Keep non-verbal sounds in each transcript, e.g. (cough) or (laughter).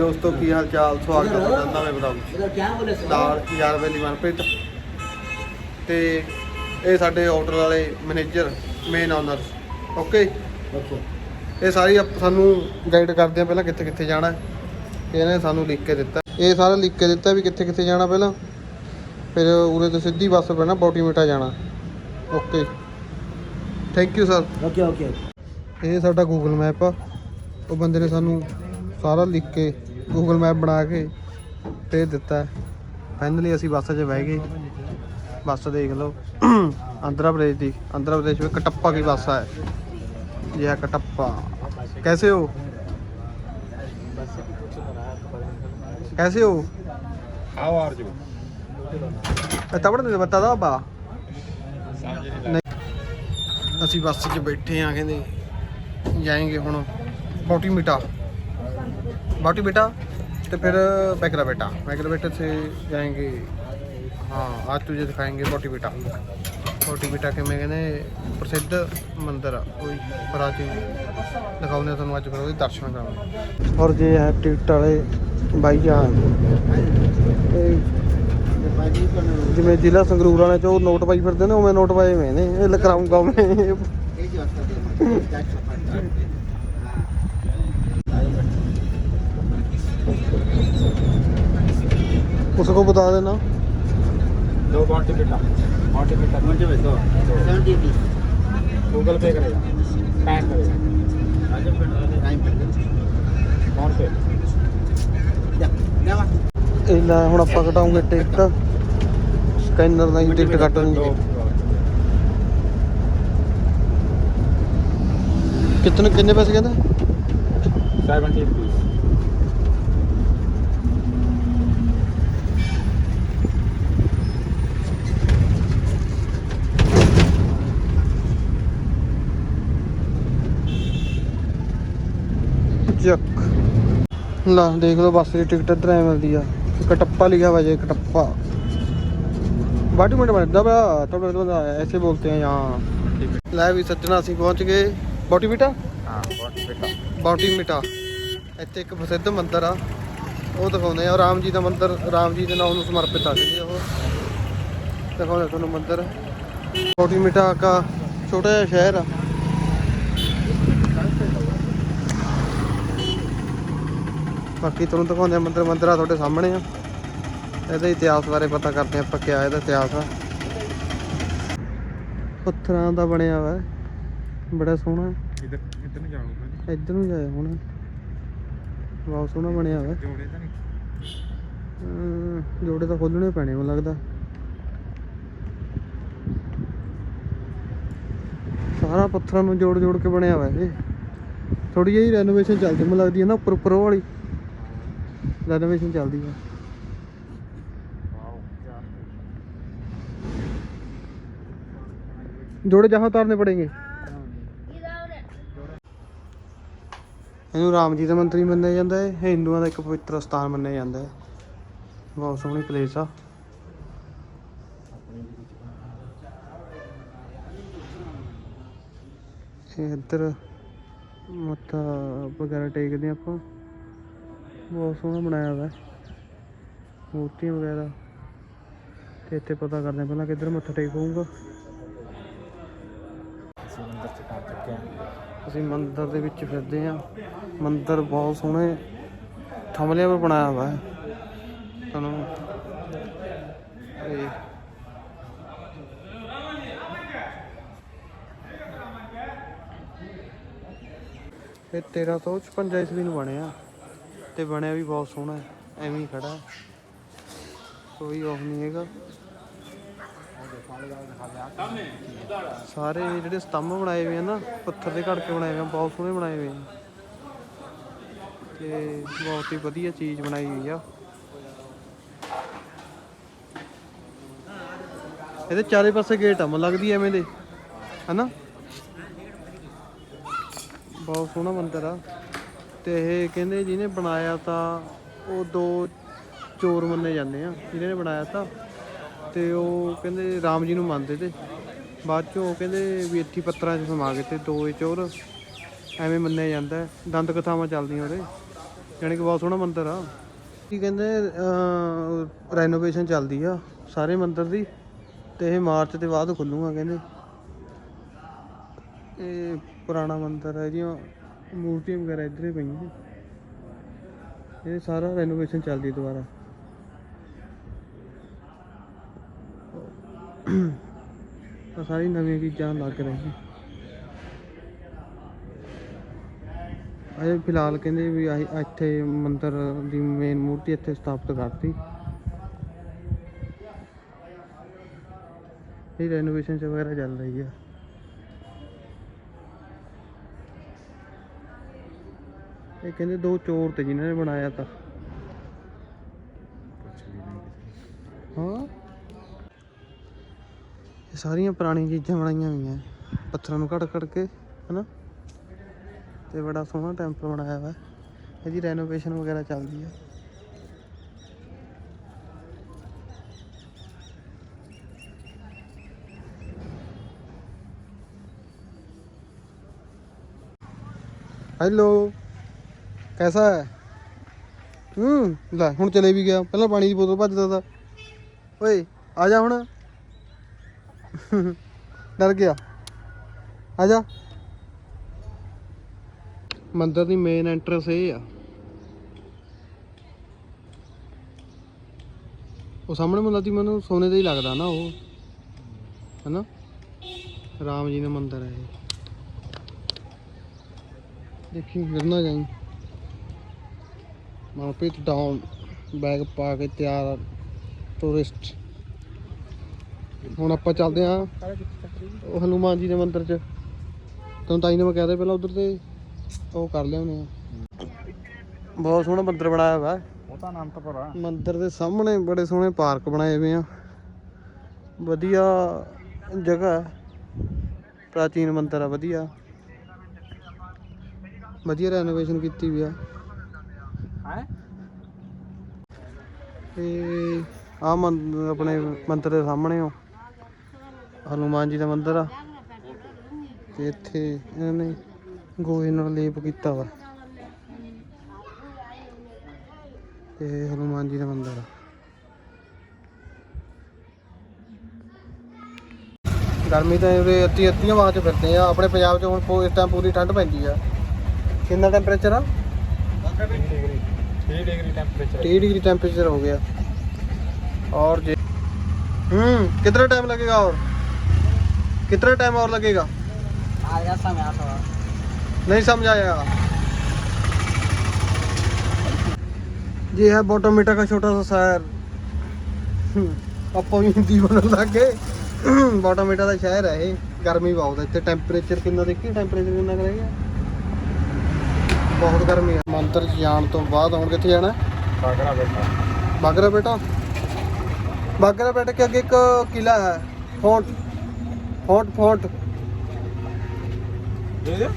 ਦੋਸਤੋ ਕੀ ਹਾਲ ਚਾਲ ਸਵਾਗਤ ਹੈ ਤੁਹਾਡਾ ਨਵੇਂ ਬਲੌਗ ਵਿੱਚ। ਨਾਲ ਯਾਰ ਬੇਲੀ ਮਨਪ੍ਰੀਤ। ਤੇ ਇਹ ਸਾਡੇ ਹੋਟਲ ਵਾਲੇ ਮੈਨੇਜਰ ਮੇਨ ਆਨਰ ਓਕੇ ਇਹ ਸਾਰੀ ਆਪ- ਸਾਨੂੰ ਗਾਈਡ ਕਰਦੇ ਆ ਪਹਿਲਾਂ ਕਿੱਥੇ ਕਿੱਥੇ ਜਾਣਾ ਤੇ ਇਹਨੇ ਸਾਨੂੰ ਲਿਖ ਕੇ ਦਿੱਤਾ। ਇਹ ਸਾਰਾ ਲਿਖ ਕੇ ਦਿੱਤਾ ਵੀ ਕਿੱਥੇ ਕਿੱਥੇ ਜਾਣਾ ਪਹਿਲਾਂ। ਫਿਰ ਉਰੇ ਤੋਂ ਸਿੱਧੀ ਬੱਸ ਪੈਣਾ ਬੋਟੀ ਮੀਟਾ ਜਾਣਾ। Okay thank you sir okay okay ਇਹ ਸਾਡਾ ਗੂਗਲ ਮੈਪ ਆ। ਉਹ ਬੰਦੇ ਨੇ ਸਾਨੂੰ ਸਾਰਾ ਲਿਖ ਕੇ ਗੂਗਲ ਮੈਪ ਬਣਾ ਕੇ ਭੇਜ ਦਿੱਤਾ ਫਾਈਨਲੀ ਅਸੀਂ ਬੱਸ 'ਚ ਬਹਿ ਗਏ ਬੱਸ ਦੇਖ ਲਓ ਆਂਧਰਾ ਪ੍ਰਦੇਸ਼ ਦੀ ਆਂਧਰਾ ਪ੍ਰਦੇਸ਼ ਵਿੱਚ ਕਟੱਪਾ की ਬੱਸ ਹੈ ਇਹ ਹੈ ਕਟੱਪਾ कैसे हो कैसे हो How are you? ਤਬੜ ਨੇ ਬਤਾ ਦਾ ਬਾ ਨਹੀਂ ਅਸੀਂ ਬੱਸ 'ਚ ਬੈਠੇ ਆ ਕਹਿੰਦੇ ਜਾਏਂਗੇ ਹੁਣ ਬੋਟੀ ਮਿਟਾ ਬੋਟੀ ਮਿਟਾ तो फिर बैकरा बेटा बैकरा बेटा से जाएंगे हाँ आज तुझे दिखाएंगे बोटी बेटा बोटी बेटा के मैं कहने प्रसिद्ध मंदिर आ कोई प्राचीन दिखाऊंगे ਤੁਹਾਨੂੰ ਅੱਜ ਫਿਰ ਉਹਦੇ ਦਰਸ਼ਨ ਕਰਾਂਗੇ ਔਰ ਜੇ ਹੈ ਟਿਕਟ ਵਾਲੇ ਬਾਈ ਜਾਨ ਜਿਵੇਂ ਜ਼ਿਲ੍ਹਾ ਸੰਗਰੂਰ ਵਾਲੇ ਚ ਉਹ ਨੋਟ ਪਾਈ ਫਿਰਦੇ ਨੇ ਉਵੇਂ ਨੋਟ ਪਾਏ ਹੋਏ ਨੇ ਇਹ ਲਕਰਾਉਂਗਾ ਮੈਂ उसको बता देना दो बाटी बेटा बाटी बेटा मुझे भी दो सेवेंटी रुपीज गूगल पे करेगा पैक करेगा फोन पे ਇਹ ਲੈ ਹੁਣ ਆਪਾਂ ਕਟਾਉਂਗੇ ਟਿਕਟ ਸਕੈਨਰ ਨਾਲ ਹੀ ਟਿਕਟ ਕੱਟ दो ਲੂੰਗੇ ਕਿਤਨੇ ਕਿੰਨੇ ਪੈਸੇ ਕਹਿੰਦਾ सेवेंटी रुपीज ਚੱਕ। ਲਾ ਦੇਖ ਲਓ ਬੱਸ ਦੀ ਟਿਕਟ ਇਧਰ ਐ ਮਿਲਦੀ ਆ। ਕਟੱਪਾ ਲਿਖਿਆ ਵਾ ਜੇ ਕਟੱਪਾ ਬਾਟੀ ਮਿੰਟ ਮਿੰਟਦਾ ਬਾ ਤੁਹਾਡੇ ਤੋਂ ਐਸੇ ਬੋਲਤੇ ਆ ਯਹਾਂ ਲੈ ਵੀ ਸੱਜਣਾ ਅਸੀਂ ਪਹੁੰਚ ਗਏ। ਬੌਟੀ ਮਿਟਾ? ਹਾਂ ਬੌਟੀ ਮਿਟਾ। ਇੱਥੇ ਇੱਕ ਪ੍ਰਸਿੱਧ ਮੰਦਿਰ ਆ। ਉਹ ਦਿਖਾਉਂਦੇ ਆ। ਰਾਮ ਜੀ ਦਾ ਮੰਦਿਰ ਰਾਮ ਜੀ ਦੇ ਨਾਮ ਨੂੰ ਸਮਰਪਿਤ ਆ। ਜੀ ਉਹ ਦਿਖਾਉਂਦੇ ਤੁਹਾਨੂੰ ਮੰਦਿਰ। ਬੌਟੀ ਮਿਟਾ ਦਾ ਛੋਟਾ ਜਿਹਾ ਸ਼ਹਿਰ ਆ। ਬਾਕੀ ਤੁਹਾਨੂੰ ਦਿਖਾਉਂਦੇ ਆ ਮੰਦਰ ਮੰਦਰਾ ਤੁਹਾਡੇ ਸਾਹਮਣੇ ਆ। ਇਹਦੇ ਇਤਿਹਾਸ ਬਾਰੇ ਪਤਾ ਕਰਦੇ ਆਪਾਂ ਕਿਆ ਇਹਦਾ ਇਤਿਹਾਸ ਆ। ਪੱਥਰਾਂ ਦਾ ਬਣਿਆ ਹੋਇਆ ਬੜਾ ਸੋਹਣਾ ਇੱਧਰ ਇੱਧਰ ਨੂੰ ਜਾਓ ਇੱਧਰ ਨੂੰ ਜਾਏ ਹੁਣ। ਬਹੁਤ ਸੋਹਣਾ ਬਣਿਆ ਹੋਇਆ ਜੋੜੇ ਤਾਂ ਨਹੀਂ। ਜੋੜੇ ਤਾਂ ਖੋਲਣੇ ਪੈਣੇ ਮੈਨੂੰ ਲੱਗਦਾ। ਸਾਰਾ ਪੱਥਰਾਂ ਨੂੰ ਜੋੜ ਜੋੜ ਕੇ ਬਣਿਆ ਹੋਇਆ ਇਹ। ਥੋੜੀ ਜਿਹੀ ਰੈਨੋਵੇਸ਼ਨ ਚੱਲਦੀ ਮੈਨੂੰ ਲੱਗਦੀ ਹੈ ਨਾ ਉੱਪਰ ਉੱਪਰ ਵਾਲੀ। ਰੈਨੋਵੇਸ਼ਨ ਚੱਲਦੀ ਹੈ जोड़े जहाँ उतारने पड़ेंगे ਇਹਨੂੰ ਰਾਮ ਜੀ ਦਾ ਮੰਤਰੀ ਮੰਨਿਆ ਜਾਂਦਾ ਹੈ ਇਹ ਹਿੰਦੂਆਂ ਦਾ ਇੱਕ ਪਵਿੱਤਰ ਸਥਾਨ ਮੰਨਿਆ ਜਾਂਦਾ ਹੈ ਬਹੁਤ ਸੋਹਣੀ ਪਲੇਸ ਆ ਇਹ ਇੱਧਰ ਮੱਥਾ ਵਗੈਰਾ ਟੇਕਦੇ ਹਾਂ ਆਪਾਂ ਬਹੁਤ ਸੋਹਣਾ ਬਣਾਇਆ ਵਾ। ਮੂਰਤੀਆਂ ਵਗੈਰਾ। ਤੇ ਇੱਥੇ ਪਤਾ ਕਰਦੇ ਪਹਿਲਾਂ ਕਿੱਧਰ ਮੱਥਾ ਟੇਕ ਹੋਊਗਾ। ਅਸੀਂ ਮੰਦਿਰ ਦੇ ਵਿੱਚ ਫਿਰਦੇ ਆ ਮੰਦਿਰ ਬਹੁਤ ਸੋਹਣੇ ਥਮਲਿਆਂ 'ਤੇ ਬਣਾਇਆ ਵਾ। ਹੈ ਤੁਹਾਨੂੰ ਇਹ ਇਹ 1355 ਈਸਵੀ ਨੂੰ ਬਣਿਆ। ਤੇ ਬਣਿਆ ਵੀ ਬਹੁਤ ਸੋਹਣਾ ਹੈ, ਐਵੇਂ ਹੀ ਖੜਾ ਹੈ। ਕੋਈ ਉਹ ਨਹੀਂ ਹੈਗਾ। ਸਾਰੇ ਜਿਹੜੇ ਸਤੰਭ ਬਣਾਏ ਹੋਏ ਆ ਨਾ, ਪੱਥਰ ਦੇ ਘੜ ਕੇ ਬਣਾਏ ਹੋਏ ਆ, ਬਹੁਤ ਸੋਹਣੇ ਬਣਾਏ ਹੋਏ ਆ। ਤੇ ਬਹੁਤ ਹੀ ਵਧੀਆ ਚੀਜ਼ ਬਣਾਈ ਹੋਈ ਆ। ਇਹਦੇ ਚਾਰੇ ਪਾਸੇ ਗੇਟ ਆ, ਮਨ ਲੱਗਦੀ ਐਵੇਂ ਦੇ। ਹਨਾ? ਬਹੁਤ ਸੋਹਣਾ ਮੰਦਿਰ ਆ। ਤੇ ਇਹ ਕਹਿੰਦੇ ਜਿਹਨੇ ਬਣਾਇਆ ਤਾਂ ਉਹ ਦੋ ਚੋਰ ਮੰਨੇ ਜਾਂਦੇ ਆ, ਜਿਹਨੇ ਨੇ ਬਣਾਇਆ ਤਾਂ। ਤੇ ਉਹ ਕਹਿੰਦੇ ਰਾਮ ਜੀ ਨੂੰ ਮੰਨਦੇ ਤੇ। ਬਾਅਦ ਚੋਂ ਉਹ ਕਹਿੰਦੇ ਵੀ ਇੱਥੇ ਪੱਤਰਾਂ 'ਚ ਸਮਾ ਗਏ ਤੇ ਦੋ ਇਹ ਚੋਰ ਐਵੇਂ ਮੰਨਿਆ ਜਾਂਦਾ ਹੈ। ਦੰਦ ਕਥਾਵਾਂ ਚੱਲਦੀਆਂ ਉਹਦੇ। ਯਾਨੀ ਕਿ ਬਹੁਤ ਸੋਹਣਾ ਮੰਦਿਰ ਆ। ਕੀ ਕਹਿੰਦੇ ਰੈਨੋਵੇਸ਼ਨ ਚੱਲਦੀ ਆ ਸਾਰੇ ਮੰਦਿਰ ਦੀ। ਤੇ ਇਹ ਮਾਰਚ ਦੇ ਬਾਅਦ ਖੁੱਲੂਗਾ ਕਹਿੰਦੇ। ਇਹ ਪੁਰਾਣਾ ਮੰਦਿਰ ਹੈ ਇਹਦੀਆਂ ਮੂਰਤੀਆਂ ਵਗੈਰਾ ਇੱਧਰ ਹੀ ਪਈਆਂ ਇਹ ਸਾਰਾ ਰੈਨੋਵੇਸ਼ਨ ਚੱਲਦੀ ਦੁਬਾਰਾ। ਤਾਂ ਸਾਰੀ ਨਵੀਆਂ ਚੀਜ਼ਾਂ ਲੱਗ ਰਹੀਆਂ। ਅਜੇ ਫਿਲਹਾਲ ਕਹਿੰਦੇ ਵੀ ਆਹੀ ਇੱਥੇ ਮੰਦਿਰ ਦੀ ਮੇਨ ਮੂਰਤੀ ਇੱਥੇ ਸਥਾਪਿਤ ਕਰਤੀ। ਇਹ ਰੈਨੋਵੇਸ਼ਨ ਵਗੈਰਾ ਚੱਲ ਰਹੀ ਆ। ਇਹ ਕਹਿੰਦੇ ਦੋ ਚੋਰ ਤੇ ਜਿਨ੍ਹਾਂ ਨੇ ਬਣਾਇਆ ਤਾਂ। ਹਾਂ? ਇਹ ਸਾਰੀਆਂ ਪੁਰਾਣੀਆਂ ਚੀਜ਼ਾਂ ਬਣਾਈਆਂ ਹੋਈਆਂ। ਪੱਥਰਾਂ ਨੂੰ ਘੜ ਘੜ ਕੇ, ਹਨਾ? ਤੇ ਬੜਾ ਸੋਹਣਾ ਟੈਂਪਲ ਬਣਾਇਆ ਵਾ ਇਹਦੀ ਰੈਨੋਵੇਸ਼ਨ ਵਗੈਰਾ ਚੱਲਦੀ ਆ। ਹੈਲੋ ਕੈਸਾ ਹੈ? ਹੂੰ, ਲੈ, ਹੁਣ ਚਲੇ ਵੀ ਗਿਆ। ਪਹਿਲਾਂ ਪਾਣੀ ਦੀ ਬੋਤਲ ਭੱਜਦਾ ਤਾ। ਓਏ, ਆ ਜਾ ਹੁਣ। ਡਰ ਗਿਆ। ਆ ਜਾ। ਮੰਦਿਰ ਦੀ ਮੇਨ ਐਂਟਰੈਂਸ ਇਹ ਆ। ਉਹ ਸਾਹਮਣੇ ਮੁੰਡਾ ਤੀ ਮੈਨੂੰ ਸੋਨੇ ਦਾ ਹੀ ਲੱਗਦਾ ਨਾ ਉਹ। ਹੈਨਾ? ਰਾਮ ਜੀ ਦਾ ਮੰਦਿਰ ਹੈ ਇਹ। ਦੇਖੀ ਗਿਰਨਾ ਜਾਈ। ਮਨਪ੍ਰੀਤ ਡਾਊਨ ਬੈਗ ਪਾ ਕੇ ਤਿਆਰ ਟੂਰਿਸਟ ਹੁਣ ਆਪਾਂ ਚੱਲਦੇ ਆ ਉਹ ਹਨੂਮਾਨ ਜੀ ਦੇ ਮੰਦਿਰ 'ਚ। ਤੁਹਾਨੂੰ ਤਾਂ ਹੀ ਨੇ ਮੈਂ ਕਹਿ ਰਿਹਾ ਪਹਿਲਾਂ ਉਧਰ ਤੇ ਉਹ ਕਰ ਲਿਆਉਨੇ ਆ ਬਹੁਤ ਸੋਹਣਾ ਮੰਦਿਰ ਬਣਾਇਆ ਹੋਇਆ ਉਹ ਤਾਂ ਅਨੰਤਪੁਰ ਆ। ਮੰਦਿਰ ਦੇ ਸਾਹਮਣੇ ਬੜੇ ਸੋਹਣੇ ਪਾਰਕ ਬਣਾਏ ਹੋਏ ਆ। ਵਧੀਆ ਜਗ੍ਹਾ ਪ੍ਰਾਚੀਨ ਮੰਦਿਰ ਆ ਵਧੀਆ। ਵਧੀਆ ਰੈਨੋਵੇਸ਼ਨ ਕੀਤੀ ਵੀ ਆ। ਤੇ ਆ ਆਪਣੇ ਮੰਦਿਰ ਦੇ ਸਾਹਮਣੇ ਹੋ ਹਨੂਮਾਨ ਜੀ ਦਾ ਮੰਦਿਰ ਆ। ਤੇ ਇੱਥੇ ਇਹਨਾਂ ਨੇ ਗੋਹੇ ਨਾਲ ਲੇਪ ਕੀਤਾ ਵਾ। ਤੇ ਹਨੂਮਾਨ ਜੀ ਦਾ ਮੰਦਿਰ ਆ। ਗਰਮੀ ਤਾਂ ਉਰੇ ਅੱਧੀ ਅੱਧੀਆਂ ਵਾਂ ਚ ਫਿਰਦੇ ਆ। ਆਪਣੇ ਪੰਜਾਬ 'ਚ ਹੁਣ ਇਸ ਟਾਈਮ ਪੂਰੀ ਠੰਡ ਪੈਂਦੀ ਆ। ਕਿੰਨਾ ਟੈਂਪਰੇਚਰ ਆ? 3 डिग्री टेम्परेचर 30 डिग्री टेम्परेचर हो गया और जे हम्म कितना टाइम लगेगा और कितना टाइम और लगेगा आएगा समय आता नहीं समझ आएगा ये है बॉटोमीटा का छोटा सा शहर हम्म, ਆਪਾਂ ਵੀ ਹਿੰਦੀ ਬੋਲਣ ਲੱਗ ਗਏ ਬੋਟੋਮੀਟਾ ਦਾ ਸ਼ਹਿਰ ਹੈ ਇਹ ਗਰਮੀ ਬਹੁਤ ਹੈ ਇੱਥੇ ਟੈਂਪਰੇਚਰ ਕਿੰਨਾ ਦੇਖੀ ਟੈਂਪਰੇਚਰ ਕਿੰਨਾ ਕੁ ਰਹਿ ਗਿਆ ਬਹੁਤ ਗਰਮੀ ਹੈ ਮੰਦਰ ਜਾਣ ਤੋਂ ਬਾਅਦ ਹੁਣ ਕਿੱਥੇ ਜਾਣਾ? ਬਾਗਰਾ ਬੇਟਾ। ਬਾਗਰਾ ਬੇਟਾ? ਬਾਗਰਾ ਬੇਟਾ ਕੇ ਅੱਗੇ ਇੱਕ ਕਿਲਾ ਹੈ ਫੋਰਟ ਫੋਰਟ ਫੋਰਟ ਦੇ ਦੇ।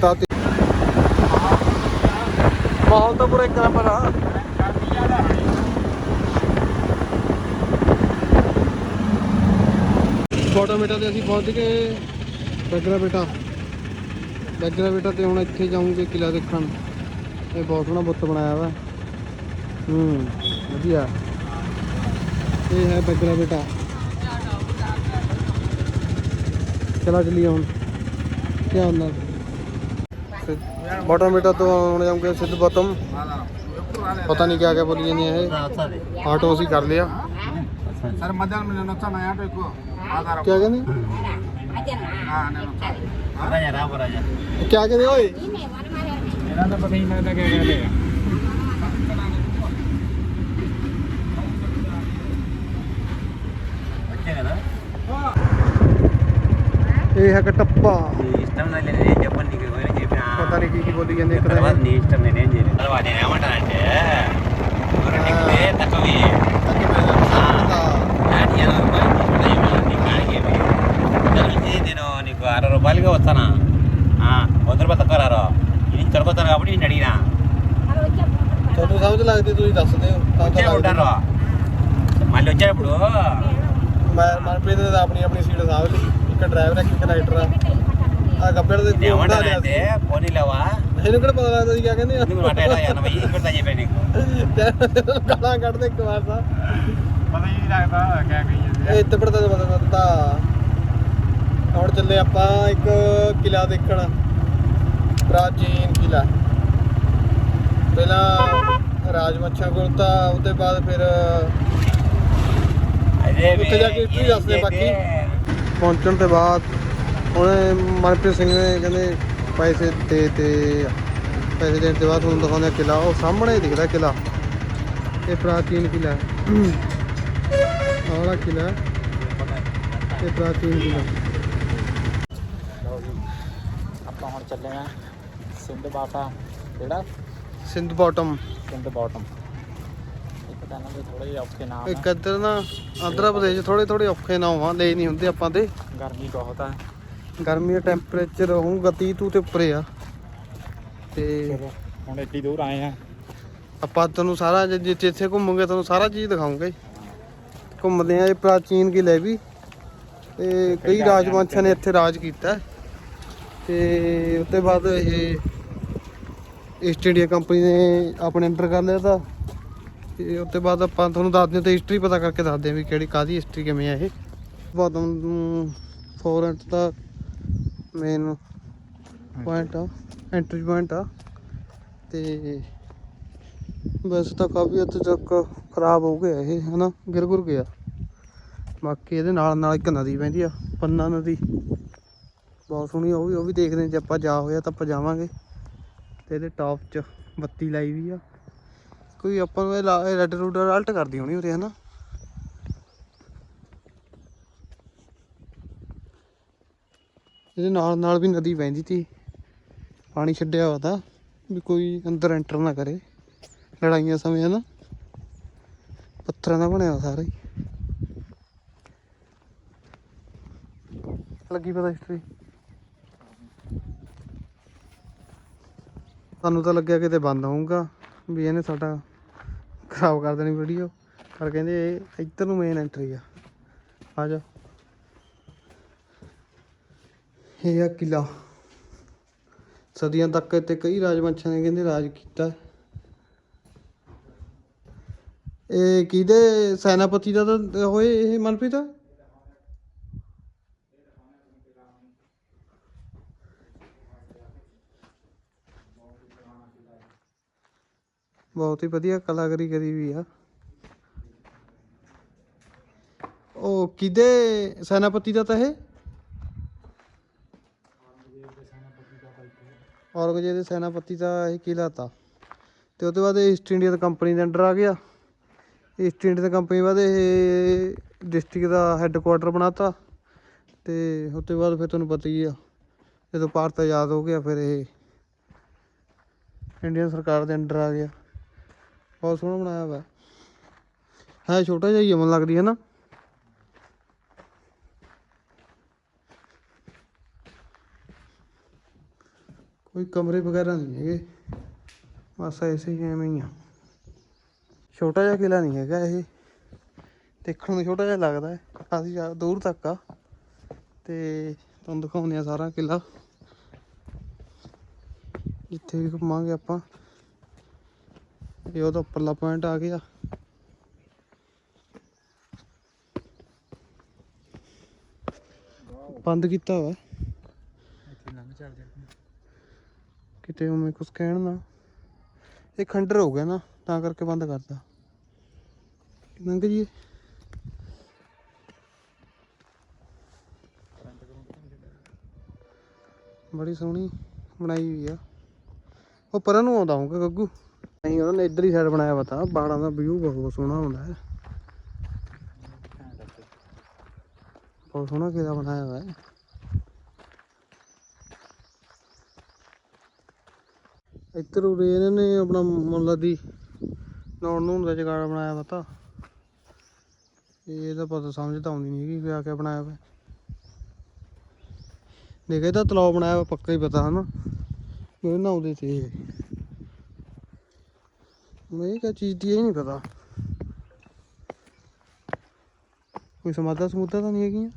ਤਾਂ। ਪੂਰਾ ਇੱਕ ਨੰਬਰ ਆ ਫੋਟੋਮੀਟਰ ਤੇ ਅਸੀਂ ਪਹੁੰਚ ਗਏ। ਬਗਰਾ ਬੇਟਾ। ਬਾਗਰਾ ਬੇਟਾ ਤੇ ਹੁਣ ਇੱਥੇ ਜਾਊਂਗੇ ਕਿਲਾ ਦੇਖਣ ਇਹ ਬਹੁਤ ਸੋਹਣਾ ਬੁੱਤ ਬਣਾਇਆ ਵਾ ਹੂੰ ਵਧੀਆ ਇਹ ਹੈ ਬਾਗਰਾ ਬੇਟਾ ਚਲਾ ਚੱਲੀਏ ਹੁਣ ਧਿਆਨ ਨਾਲ ਬੋਟੋਮੀਟਾ ਤੋਂ ਹੁਣ ਜਾਊਂਗੇ ਸਿੱਧ ਬਤਮ ਪਤਾ ਨਹੀਂ ਕਿਆ ਕਿਆ ਬੋਲੀ ਜਾਂਦੀਆਂ ਇਹ ਆਟੋ ਅਸੀਂ ਕਰ ਲਿਆ सर मध्याह्न में लेना था नया को आधार राजा राम राजा क्या कहते हो मेरा तो पता ही नहीं लगता क्या कहते हैं ਇਹ ਹੈ ਕਟੱਪਾ ਸਿਸਟਮ ਨਾਲ ਲੈ ਲੈ ਜਪਨ ਦੀ ਕੋਈ ਨਹੀਂ ਜੇਪਾ ਪਤਾ ਨਹੀਂ ਕੀ ਕੀ ਬੋਲੀ ਜਾਂਦੇ ਇੱਕ ਤਾਂ ਨੀ ਸਿਸਟਮ ਨੇ ਨੇ ਜੇ ਦਰਵਾਜ਼ੇ ਨੇ ਆਵਟਾ ਅੰਡੇ ஒரு டிக்கே தக்கவே தக்கவே ஆ நான் என்ன అరవై రూపాయలకి వస్తానా వంద రూపాయలు తక్కువ రారు ఇది తొలగొస్తాను కాబట్టి నేను అడిగినా తొమ్మిది సంవత్సరాలు అయితే చూసి వస్తుంది ఉంటారు మళ్ళీ వచ్చేటప్పుడు ఇక్కడ డ్రైవర్ ఇక్కడ రైటరా అంటే పోనీలేవా నేను కూడా పదహారు కాకని కడతా ఎక్కువ ఎత్తపడుతుంది పదంతా ਹੁਣ ਚੱਲੇ ਆਪਾਂ ਇੱਕ ਕਿਲਾ ਦੇਖਣ। ਪ੍ਰਾਚੀਨ ਕਿਲਾ। ਪਹਿਲਾਂ ਰਾਜ ਮੱਛਾ ਕੋਲ ਤਾਂ ਉਹਦੇ ਬਾਅਦ ਫਿਰ Kita jadi itu ya, Sne, Baki. ਪਹੁੰਚਣ ਤੋਂ ਬਾਅਦ ਉਹਨੇ ਮਨਪ੍ਰੀਤ ਸਿੰਘ ਨੇ ਕਹਿੰਦੇ ਪੈਸੇ ਦੇ ਤੇ ਪੈਸੇ ਦੇਣ ਤੋਂ ਬਾਅਦ ਤੁਹਾਨੂੰ ਦਿਖਾਉਂਦੇ ਕਿਲਾ। ਉਹ ਸਾਹਮਣੇ ਦਿਖਦਾ ਕਿਲਾ। ਇਹ ਪ੍ਰਾਚੀਨ ਕਿਲਾ ਹੈ। (clears throat) ਆਹ ਕਿਲਾ। ਇਹ ਪ੍ਰਾਚੀਨ ਕਿਲਾ ਲਓ ਜੀ ਆਪਾਂ ਹੁਣ ਚੱਲੇ ਆ ਸਿੰਧ ਬਾਟਾ ਕਿਹੜਾ? ਸਿੰਧ ਬਾਟਮ। ਸਿੰਧ ਬਾਟਮ। ਇੱਕ ਤਾਂ ਦੇ ਥੋੜੇ ਜਿਹੇ ਔਖੇ ਨਾਮ ਇੱਕ ਇੱਧਰ ਨਾ ਆਂਧਰਾ ਪ੍ਰਦੇਸ਼ ਥੋੜੇ ਥੋੜੇ ਔਖੇ ਨਾ ਹੋਵਾਂ ਨਹੀਂ ਹੁੰਦੇ ਆਪਾਂ ਆ ਗਰਮੀ ਬਹੁਤ ਆ। ਗਰਮੀ ਦਾ ਟੈਂਪਰੇਚਰ ਹੋਊਗਾ 30 ਤੋਂ ਤੇ ਉੱਪਰੇ ਆ। ਤੇ ਚਲੋ ਹੁਣ ਏਡੀ ਦੂਰ ਆਏ ਆ। ਆਪਾਂ ਤੁਹਾਨੂੰ ਸਾਰਾ ਜੇ- ਜੇ ਜਿੱਥੇ ਘੁੰਮੋਗੇ ਤੁਹਾਨੂੰ ਸਾਰਾ ਚੀਜ਼ ਦਿਖਾਉਂਗੇ। ਘੁੰਮਦੇ ਆ ਇਹ ਪ੍ਰਾਚੀਨ ਕਿਲੇ ਵੀ। ਤੇ ਕਈ ਰਾਜਵੰਸ਼ਾਂ ਨੇ ਇੱਥੇ ਰਾਜ ਕੀਤਾ। ਹੈ। ਤੇ ਉਸ ਤੋਂ ਬਾਅਦ ਇਹ ਈਸਟ ਇੰਡੀਆ ਕੰਪਨੀ ਨੇ ਆਪਣੇ ਅੰਡਰ ਕਰ ਲਿਆ ਤਾਂ। ਤੇ ਉਸ ਤੋਂ ਬਾਅਦ ਆਪਾਂ ਤੁਹਾਨੂੰ ਦੱਸਦੇ ਹਾਂ ਤੇ ਹਿਸਟਰੀ ਪਤਾ ਕਰਕੇ ਦੱਸਦੇ ਹਾਂ ਵੀ ਕਿਹੜੀ ਕਾਦੀ ਹਿਸਟਰੀ ਕਿਵੇਂ ਆ ਇਹ। ਬਾਦਮ ਫੋਰੈਂਟ ਦਾ ਮੇਨ ਪੁਆਇੰਟ ਆ ਐਂਟਰੀ ਪੁਆਇੰਟ ਆ। ਤੇ ਬਸ ਤਾਂ ਕਾਫੀ ਹੱਦ ਤੱਕ ਖਰਾਬ ਹੋ ਗਿਆ ਇਹ, ਹਨਾ? ਗਿਰ ਗੁਰ ਗਿਆ। ਬਾਕੀ ਇਹਦੇ ਨਾਲ ਨਾਲ ਇੱਕ ਨਦੀ ਪੈਂਦੀ ਆ, ਪੰਨਾ ਨਦੀ। ਬਹੁਤ ਸੋਹਣੀ ਉਹ ਵੀ ਉਹ ਵੀ ਦੇਖਦੇ ਜੇ ਆਪਾਂ ਜਾ ਹੋਇਆ ਤਾਂ ਆਪਾਂ ਜਾਵਾਂਗੇ। ਤੇ ਇਹਦੇ ਟਾਪ 'ਚ ਬੱਤੀ ਲਾਈ ਵੀ ਆ। ਕੋਈ ਆਪਾਂ ਨੂੰ ਇਹ ਰੈੱਡ ਰੂਡ ਅਲਟ ਕਰਦੀ ਹੋਣੀ ਉਰੇ, ਹਨਾ? ਇਹਦੇ ਨਾਲ ਨਾਲ ਵੀ ਨਦੀ ਵਹਿੰਦੀ ਤੀ। ਪਾਣੀ ਛੱਡਿਆ ਹੋਇਆ ਤਾਂ, ਵੀ ਕੋਈ ਅੰਦਰ ਐਂਟਰ ਨਾ ਕਰੇ। ਲੜਾਈਆਂ ਸਮੇਂ, ਹਨਾ? ਪੱਥਰਾਂ ਦਾ ਬਣਿਆ ਹੋਇਆ ਸਾਰਾ ਹੀ। ਲੱਗੀ ਪਤਾ ਹਿਸਟਰੀ ਸਾਨੂੰ ਤਾਂ ਲੱਗਿਆ ਕਿਤੇ ਬੰਦ ਹੋਊਗਾ, ਵੀ ਇਹਨੇ ਸਾਡਾ ਖਰਾਬ ਕਰ ਦੇਣੀ ਵੀਡੀਓ ਪਰ ਕਹਿੰਦੇ ਇਹ ਇੱਧਰ ਨੂੰ ਮੇਨ ਐਂਟਰੀ ਆ। ਆ ਜਾ। ਇਹ ਆ ਕਿਲਾ ਸਦੀਆਂ ਤੱਕ ਇੱਥੇ ਕਈ ਰਾਜਵੰਸ਼ਾਂ ਨੇ ਕਹਿੰਦੇ ਰਾਜ ਕੀਤਾ। ਇਹ ਕਿਹਦੇ ਸੈਨਾਪਤੀ ਦਾ ਤਾਂ ਹੋਏ ਇਹ ਮਨਪ੍ਰੀਤ? ਬਹੁਤ ਹੀ ਵਧੀਆ ਕਲਾਕਾਰੀ ਕਰੀ ਵੀ ਆ। ਉਹ ਕਿਹਦੇ ਸੈਨਾਪਤੀ ਦਾ ਤਾਂ ਇਹ? ਔਰੰਗਜ਼ੇਬ ਦੇ ਸੈਨਾਪਤੀ ਦਾ ਇਹ ਕਿਲਾ ਤਾ ਤੇ ਉਹਦੇ ਬਾਅਦ ਈਸਟ ਇੰਡੀਅਨ ਕੰਪਨੀ ਦੇ ਅੰਡਰ ਆ ਗਿਆ। ਈਸਟ ਇੰਡੀਆ ਕੰਪਨੀ ਬਾਅਦ ਇਹ ਡਿਸਟ੍ਰਿਕਟ ਦਾ ਹੈੱਡਕੁਆਟਰ ਬਣਾਤਾ। ਤੇ ਉਸ ਤੋਂ ਬਾਅਦ ਫਿਰ ਤੁਹਾਨੂੰ ਪਤਾ ਹੀ ਆ, ਜਦੋਂ ਭਾਰਤ ਆਜ਼ਾਦ ਹੋ ਗਿਆ ਫਿਰ ਇਹ ਇੰਡੀਅਨ ਸਰਕਾਰ ਦੇ ਅੰਡਰ ਆ ਗਿਆ। ਬਹੁਤ ਸੋਹਣਾ ਬਣਾਇਆ ਵਾ ਹੈ ਛੋਟਾ ਜਿਹਾ ਹੀ ਅਮਨ ਲੱਗਦੀ ਹੈ ਨਾ। ਕੋਈ ਕਮਰੇ ਵਗੈਰਾ ਨਹੀਂ ਹੈਗੇ। ਬਸ ਐਸੇ ਹੀ ਐਵੇਂ ਹੀ ਆ। ਛੋਟਾ ਜਿਹਾ ਕਿਲਾ ਨਹੀਂ ਹੈਗਾ ਇਹ। ਦੇਖਣ ਨੂੰ ਛੋਟਾ ਜਿਹਾ ਲੱਗਦਾ ਹੈ। ਕਾਫੀ ਦੂਰ ਤੱਕ ਆ। ਤੇ ਤੁਹਾਨੂੰ ਦਿਖਾਉਂਦੇ ਆ ਸਾਰਾ ਕਿਲਾ ਜਿੱਥੇ ਵੀ ਘੁੰਮਾਂਗੇ ਆਪਾਂ। ਇਹ ਉਹਦਾ ਉੱਪਰਲਾ ਪੁਆਇੰਟ ਆ ਗਿਆ। ਬੰਦ ਕੀਤਾ ਵਾ। ਇੱਥੇ ਲੰਘ ਚੱਲਦੇ ਕਿਤੇ ਉਵੇਂ ਕੁਝ ਕਹਿਣ ਨਾ। ਇਹ ਖੰਡਰ ਹੋ ਗਿਆ ਨਾ, ਤਾਂ ਕਰਕੇ ਬੰਦ ਕਰਦਾ ਲੰਘ ਜੀ ਬੜੀ ਸੋਹਣੀ ਬਣਾਈ ਹੋਈ ਆ। ਉਹ ਪਰਾਂ ਨੂੰ ਆਉਂਦਾ ਹੋਊਗਾ ਗੱਗੂ। ਨਹੀਂ, ਉਹਨਾਂ ਨੇ ਇੱਧਰ ਹੀ ਸਾਈਡ ਬਣਾਇਆ ਪਤਾ ਬਾੜਾਂ ਦਾ ਵਿਊ ਬਹੁਤ ਸੋਹਣਾ ਹੁੰਦਾ ਹੈ। ਬਹੁਤ ਸੋਹਣਾ ਕਿਲਾ ਬਣਾਇਆ ਹੋਇਆ ਹੈ। ਇੱਧਰ ਉਰੇ ਇਹਨਾਂ ਨੇ ਆਪਣਾ ਮੁੱਲਾ ਦੀ ਨੌਣ ਨੂੰ ਦਾ ਜਗਾੜ ਬਣਾਇਆ ਪਤਾ ਇਹ ਤਾਂ ਪਤਾ ਸਮਝ ਤਾਂ ਆਉਂਦੀ ਨਹੀਂ ਹੈਗੀ ਕਿ ਆ ਕੇ ਬਣਾਇਆ ਵਾ ਦੇਖ, ਇਹਦਾ ਤਲਾਅ ਬਣਾਇਆ ਵਾ, ਪੱਕਾ ਹੀ ਪਤਾ ਹਨਾ। ਉਹ ਨਹਾਉਂਦੇ ਤੇ ਮੈਨੂੰ ਕਿਆ ਚੀਜ਼ ਦੀ ਇਹ ਨਹੀਂ ਪਤਾ। ਕੋਈ ਸਮਾਦਾ ਸਮੂਦਾ ਤਾਂ ਨਹੀਂ ਹੈਗੀਆਂ?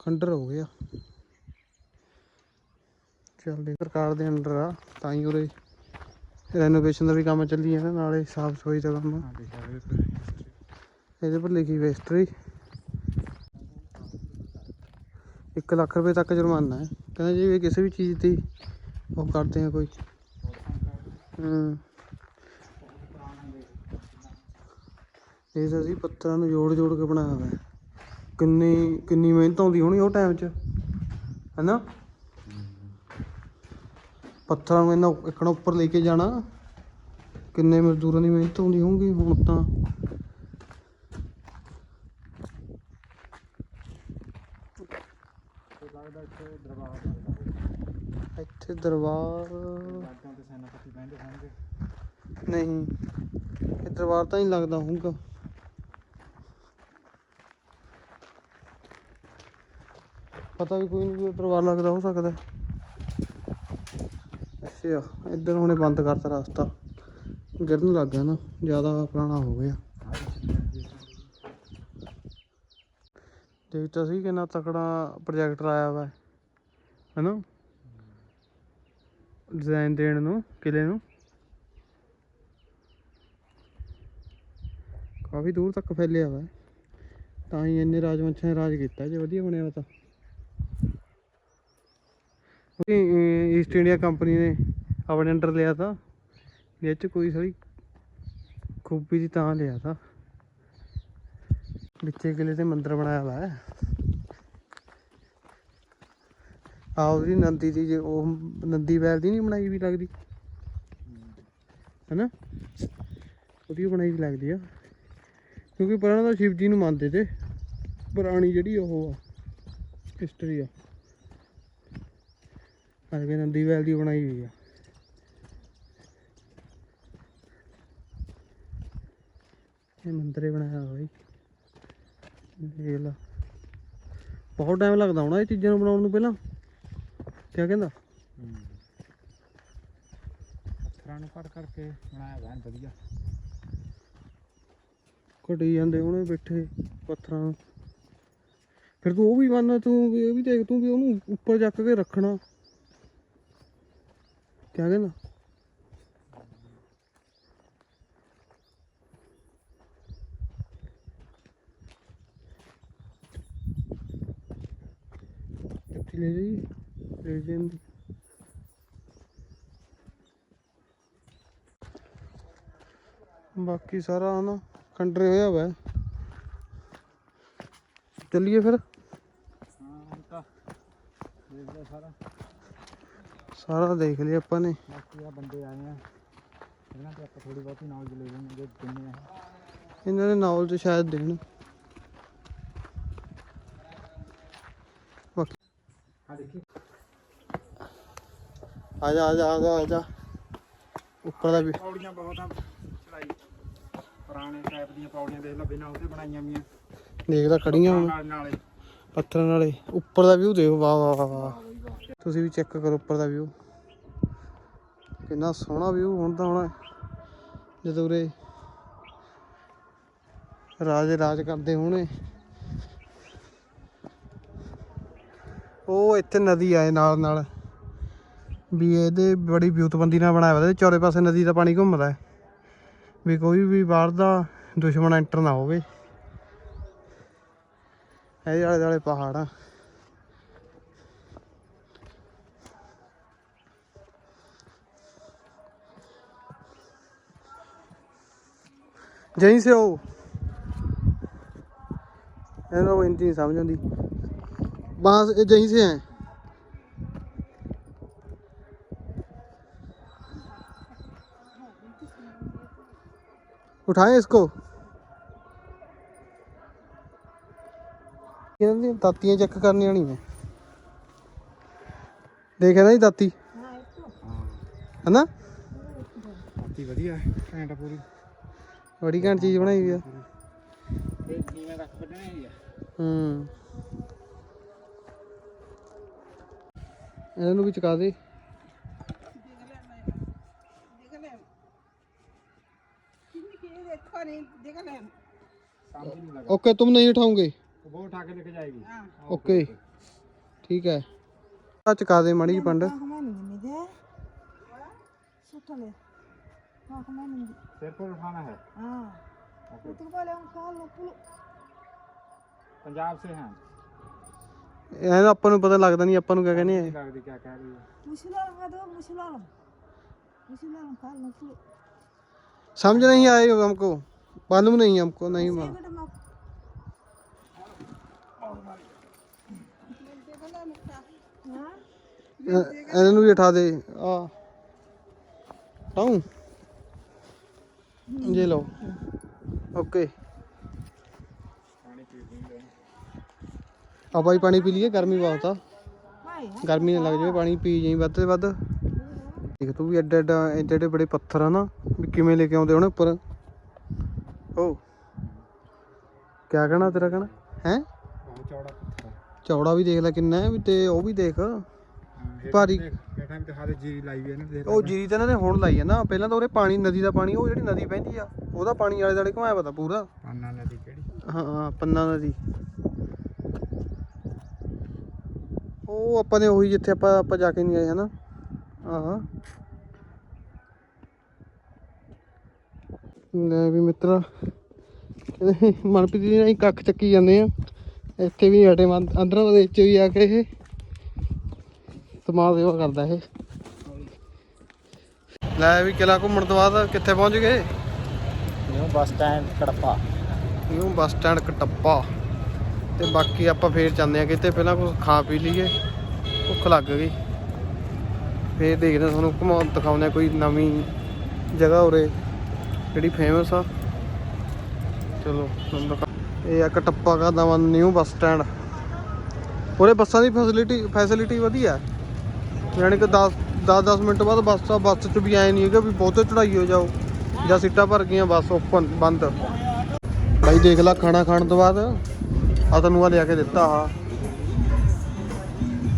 ਖੰਡਰ ਹੋ ਗਿਆ। ਚੱਲਦੇ ਸਰਕਾਰ ਦੇ ਅੰਡਰ ਆ ਤਾਂ ਹੀ ਉਰੇ ਰੈਨੋਵੇਸ਼ਨ ਦਾ ਵੀ ਕੰਮ ਚੱਲੀ ਜਾਂਦਾ ਨਾਲੇ ਸਾਫ਼ ਸਫ਼ਾਈ ਦਾ ਕੰਮ। ਇਹਦੇ ਪਰ ਲਿਖੀ ਹੋਈ ਹਿਸਟਰੀ 1 ਲੱਖ ਰੁਪਏ ਤੱਕ ਜੁਰਮਾਨਾ ਹੈ। ਕਹਿੰਦੇ ਜੀ ਵੀ ਕਿਸੇ ਵੀ ਚੀਜ਼ ਦੀ ਉਹ ਕਰਦੇ ਆ ਕੋਈ। ਹੂੰ। ਇਹ ਤਾਂ ਅਸੀਂ ਪੱਥਰਾਂ ਨੂੰ ਜੋੜ ਜੋੜ ਕੇ ਬਣਾਇਆ ਹੋਇਆ ਕਿੰਨੀ ਕਿੰਨੀ ਮਿਹਨਤ ਆਉਂਦੀ ਹੋਣੀ ਉਹ ਟਾਈਮ 'ਚ। ਹੈਨਾ? ਪੱਥਰਾਂ ਨੂੰ ਇਹਨਾਂ ਇੱਕਣਾ ਉੱਪਰ ਲੈ ਕੇ ਜਾਣਾ। ਕਿੰਨੇ ਮਜ਼ਦੂਰਾਂ ਦੀ ਮਿਹਨਤ ਹੁੰਦੀ ਹੋਊਗੀ ਹੁਣ ਤਾਂ। ਲੱਗਦਾ ਇੱਥੇ ਦਰਬਾਰ ਇੱਥੇ ਦਰਬਾਰ। ਰਾਜਾਂ ਤੇ ਸੈਨਾਪਤੀ ਬਹਿੰਦੇ ਹੋਣਗੇ ਨਹੀਂ, ਇਹ ਦਰਬਾਰ ਤਾਂ ਨਹੀਂ ਲੱਗਦਾ ਹੋਊਗਾ। ਪਤਾ ਵੀ ਕੋਈ ਨਹੀਂ ਦਰਬਾਰ ਲੱਗਦਾ ਹੋ ਸਕਦਾ। ਅੱਛਾ, ਇੱਧਰ ਹੁਣੇ ਬੰਦ ਕਰਤਾ ਰਸਤਾ। ਗਿਰਨ ਲੱਗ ਗਿਆ ਨਾ, ਜ਼ਿਆਦਾ ਪੁਰਾਣਾ ਹੋ ਗਿਆ। ਦੇਖ ਸੀ ਕਿੰਨਾ ਤਕੜਾ ਪ੍ਰੋਜੈਕਟਰ ਆਇਆ ਵਾ, ਹੈ ਨਾ? ਡਿਜ਼ਾਈਨ ਦੇਣ ਨੂੰ, ਕਿਲੇ ਨੂੰ। ਕਾਫੀ ਦੂਰ ਤੱਕ ਫੈਲਿਆ ਵਾ। ਤਾਂ ਹੀ ਇੰਨੇ ਰਾਜਵੰਸ਼ਾਂ ਨੇ ਰਾਜ ਕੀਤਾ, ਜੇ ਵਧੀਆ ਬਣਿਆ ਵਾ ਤਾਂ। ਈਸਟ ਇੰਡੀਆ ਕੰਪਨੀ ਨੇ ਆਪਣੇ ਅੰਡਰ ਲਿਆ ਤਾਂ। ਇਹ ਚ ਕੋਈ ਸਾਰੀ ਖੂਬੀ ਦੀ ਤਾਂ ਲਿਆ ਤਾਂ। ਵਿੱਚੇ ਕਿਲੇ ਤੇ ਮੰਦਿਰ ਬਣਾਇਆ ਵਾ। ਆਹ ਉਹਦੀ ਨੰਦੀ ਦੀ ਜੇ ਉਹ ਨੰਦੀ ਬੈਲ ਦੀ ਨਹੀਂ ਬਣਾਈ ਵੀ ਲੱਗਦੀ? ਹੈਨਾ? ਉਹਦੀ ਓ ਬਣਾਈ ਵੀ ਲੱਗਦੀ ਆ। ਕਿਉਂਕਿ ਪਹਿਲਾਂ ਤਾਂ ਸ਼ਿਵ ਜੀ ਨੂੰ ਮੰਨਦੇ ਤੇ, ਪੁਰਾਣੀ ਜਿਹੜੀ ਉਹ ਆ ਹਿਸਟਰੀ ਆ। ਅੱਜ ਕੇ ਨੰਦੀ ਬੈਲ ਦੀ ਬਣਾਈ ਹੋਈ ਆ। ਇਹ ਮੰਦਿਰ ਬਣਾਇਆ ਹੋਇਆ ਬਈ ਦੇਖ ਲਾ। ਬਹੁਤ ਟਾਈਮ ਲੱਗਦਾ ਹੋਣਾ ਇਹ ਚੀਜ਼ਾਂ ਨੂੰ ਬਣਾਉਣ ਨੂੰ ਪਹਿਲਾਂ। ਕਿਆ ਕਹਿੰਦਾ? ਪੱਥਰਾਂ ਨੂੰ ਕੱਟ ਕਰਕੇ ਬਣਾਇਆ ਐਨ ਵਧੀਆ। ਘਟੀ ਜਾਂਦੇ ਉਹਨੇ ਬੈਠੇ ਪੱਥਰਾਂ। ਨੂੰ ਫਿਰ ਤੂੰ ਉਹ ਵੀ ਮੰਨ ਤੂੰ ਵੀ ਇਹ ਵੀ ਦੇਖ ਤੂੰ ਵੀ ਉਹਨੂੰ ਉੱਪਰ ਚੱਕ ਕੇ ਰੱਖਣਾ। ਕਿਆ ਕਹਿੰਦਾ? ਕਿੱਥੇ ਲੈ ਜਾਂਦੀ ਬਾਕੀ ਸਾਰਾ ਨਾ ਖੰਡਰੇ ਹੋਇਆ ਵਾ। ਚੱਲੀਏ ਫਿਰ? ਸਾਰਾ ਸਾਰਾ ਦੇਖ ਲਿਆ ਆਪਾਂ ਨੇ। ਬਾਕੀ ਆ ਬੰਦੇ ਆਏ ਆ। ਇਹਨਾਂ ਤੇ ਆਪਾਂ ਥੋੜੀ ਬਹੁਤੀ ਨੌਲੇਜ ਲੈ ਲੈਣੀ ਜੇ ਦਿੰਨੇ ਆ। ਇਹਨਾਂ ਦੇ ਨੌਲੇਜ ਸ਼ਾਇਦ ਦੇਣ। ਬਾਕੀ ਆ ਦੇਖੀ। ਆ ਜਾ ਆ ਜਾ ਆ ਜਾ ਆ ਜਾ ਉੱਪਰ ਦਾ ਵੀ। ਪੌੜੀਆਂ ਬਹੁਤ ਆ। ਚੜਾਈ। ਪੁਰਾਣੇ ਟਾਈਪ ਦੀਆਂ ਪੌੜੀਆਂ ਦੇਖ ਲਓ ਬਿਨਾਂ ਉਹਦੇ ਬਣਾਈਆਂ ਵੀਆਂ ਦੇਖਦਾ ਖੜੀਆਂ ਹੁਣ। ਨਾਲ ਨਾਲੇ। ਪੱਥਰਾਂ ਨਾਲੇ। ਉੱਪਰ ਦਾ ਵਿਊ ਦੇਖੋ ਵਾਹ ਵਾਹ ਵਾਹ ਵਾਹ। ਤੁਸੀਂ ਵੀ ਚੈੱਕ ਕਰੋ ਉੱਪਰ ਦਾ ਵਿਊ ਕਿੰਨਾ ਸੋਹਣਾ ਵਿਊ ਹੁਣ ਤਾਂ ਹੋਣਾ। ਜਦੋਂ ਉਰੇ ਰਾਜ ਰਾਜ ਕਰਦੇ ਹੋਣੇ। ਉਹ ਇੱਥੇ ਨਦੀ ਆਏ ਨਾਲ ਨਾਲ ਵੀ ਇਹਦੇ ਬੜੀ ਵਿਉਤਬੰਦੀ ਨਾਲ ਬਣਾਇਆ ਹੋਇਆ ਤੇ ਚੌਰੇ ਪਾਸੇ ਨਦੀ ਦਾ ਪਾਣੀ ਘੁੰਮਦਾ ਵੀ ਕੋਈ ਵੀ ਬਾਹਰ ਦਾ ਦੁਸ਼ਮਣ ਐਂਟਰ ਨਾ ਹੋਵੇ। ਇਹਦੇ ਆਲੇ ਦੁਆਲੇ ਪਹਾੜ। ਆ ਜਈ ਸੇ ਉਹ ਇਹਨਾਂ ਨੂੰ ਇੰਤੀ ਸਮਝ ਆਉਂਦੀ। ਬਾਸ ਇਹ ਜਈ ਸੇ ਹੈ। उठाएं इसको ਇਹਨਾਂ ਦੀਆਂ ਦਾਤੀਆਂ ਚੈੱਕ ਕਰਨੀਆਂ ਨਹੀਂ ਹੈ ਦੇਖਿਆ ਨਾ ਜੀ ਦਾਤੀ ਹਨਾ ਬਾਕੀ ਵਧੀਆ ਘੈਂਟ ਆ ਪੂਰੀ ਬੜੀ ਘੈਂਟ ਚੀਜ਼ ਬਣਾਈ ਹੋਈ ਆ ਇਹ ਨੀਵੇਂ ਰੱਖ ਕੱਢਣੇ ਹੀ ਆ ਹੂੰ ਇਹਨਾਂ ਨੂੰ ਵੀ ਚੁਕਾ ਦੇ ਸਮਝ ਨਹੀਂ ਲੱਗਾ ओके तुम नहीं उठाओगे वो उठा के लेके जाएगी ओके ਠੀਕ ਹੈ ਆ ਚਕਾ ਦੇ ਮਾੜੀ ਜਿਹੀ ਪੰਡ सिर पर उठाना है पंजाब से हैं ਇਹ ਤਾਂ ਆਪਾਂ ਨੂੰ ਪਤਾ ਲੱਗਦਾ ਨਹੀਂ ਆਪਾਂ ਨੂੰ ਕਿਆ ਕਹਿੰਦੇ ਆ नहीं लगती क्या कह रही है समझ नहीं आए हो हमको मालूम नहीं हमको नहीं मालूम ਇਹ- ਇਹਨਾਂ ਨੂੰ ਵੀ ਉਠਾ ਦੇ ਆ ਟਾਉ ये लो ओके ਆ ਭਾਈ ਪਾਣੀ ਪੀ ਲਈਏ ਗਰਮੀ ਬਹੁਤ ਆ ਗਰਮੀ ਨਾ ਲੱਗ ਜਾਵੇ ਪਾਣੀ ਪੀ ਜਾਈ ਵੱਧ ਤੋਂ ਵੱਧ ਦੇਖ ਤੂੰ ਵੀ ਐਡੇ ਐਡਾ ਐਡੇ ਐਡੇ ਬੜੇ ਪੱਥਰ ਆ ਨਾ ਵੀ ਕਿਵੇਂ ਲੈ ਕੇ ਆਉਂਦੇ ਹੋਣੇ ਉੱਪਰ ओ ਕਿਆ ਕਹਿਣਾ ਤੇਰਾ ਕਹਿਣਾ? ਹੈ? ਚੌੜਾ ਵੀ ਦੇਖ ਲੈ ਕਿੰਨਾ ਹੈ ਵੀ ਤੇ ਉਹ ਵੀ ਦੇਖ। ਭਾਰੀ। ਉਹ ਜੀਰੀ ਤਾਂ ਇਹਨਾਂ ਹੁਣ ਲਾਈ ਹੈ ਨਾ ਪਹਿਲਾਂ ਤਾਂ ਉਹਰੇ ਪਾਣੀ ਨਦੀ ਦਾ ਪਾਣੀ ਉਹ ਜਿਹੜੀ ਨਦੀ ਵਹਿੰਦੀ ਆ ਉਹਦਾ ਪਾਣੀ ਵਾਲੇ ਦਾਲੇ ਘੁਮਾਇਆ ਪਤਾ ਪੂਰਾ। ਪੰਨਾ ਨਦੀ ਕਿਹੜੀ? ਹਾਂ ਪੰਨਾ ਨਦੀ। ਉਹ ਆਪਾਂ ਨੇ ਉਹੀ ਜਿੱਥੇ ਆਪਾਂ ਆਪਾਂ ਜਾ ਕੇ ਨਹੀਂ ਆਏ ਹਨਾ। ਆਹ। ਲੈ ਵੀ ਮਿੱਤਰਾ ਮਨਪ੍ਰੀਤ ਜੀ ਨਾਲ ਕੱਖ ਚੱਕੀ ਜਾਂਦੇ ਆ। ਇੱਥੇ ਵੀ ਹਟੇ ਅੰਦਰ ਉਹਦੇ ਚ ਵੀ ਆ ਕੇ ਇਹ ਸਮਾਜ ਸੇਵਾ ਕਰਦਾ ਇਹ। ਲੈ ਵੀ ਕਿਲਾ ਘੁੰਮਣ ਤੋਂ ਬਾਅਦ ਕਿੱਥੇ ਪਹੁੰਚ ਗਏ? New bus stand Kadapa new bus stand Kadapa. ਤੇ ਬਾਕੀ ਆਪਾਂ ਫੇਰ ਜਾਂਦੇ ਆ ਕਿਤੇ ਪਹਿਲਾਂ ਕੁਝ ਖਾ ਪੀ ਲਈਏ ਭੁੱਖ ਲੱਗ ਗਈ। ਫੇਰ ਦੇਖਦੇ ਤੁਹਾਨੂੰ ਘੁੰਮਾਉਣ ਦਿਖਾਉਂਦੇ ਕੋਈ ਨਵੀਂ ਜਗ੍ਹਾ ਉਰੇ। ਜਿਹੜੀ ਫੇਮਸ ਆ? ਚਲੋ, ਤੁਹਾਨੂੰ ਦਿਖਾ- ਇਹ ਆ ਕਟੱਪਾ ਦਾ ਨਵਾਂ ਨਿਊ ਬੱਸ ਸਟੈਂਡ ਉਰੇ ਬੱਸਾਂ ਦੀ ਫੈਸਿਲਿਟੀ ਫੈਸਿਲਿਟੀ ਵਧੀਆ ਯਾਨੀ ਕਿ 10 10 10 ਮਿੰਟ ਬਾਅਦ ਬੱਸ ਆ ਬੱਸ 'ਚ ਵੀ ਐ ਨਹੀਂ ਹੈਗਾ ਵੀ ਬਹੁਤੇ ਚੜਾਈ ਹੋ ਜਾਓ, ਜਾਂ ਸੀਟਾਂ ਭਰ ਗਈਆਂ, ਬੱਸ ਓਪਨ ਬੰਦ। ਬਾਈ ਦੇਖ ਲੈ ਖਾਣਾ ਖਾਣ ਤੋਂ ਬਾਅਦ। ਆ ਤੈਨੂੰ ਆ ਲਿਆ ਕੇ ਦਿੱਤਾ ਆ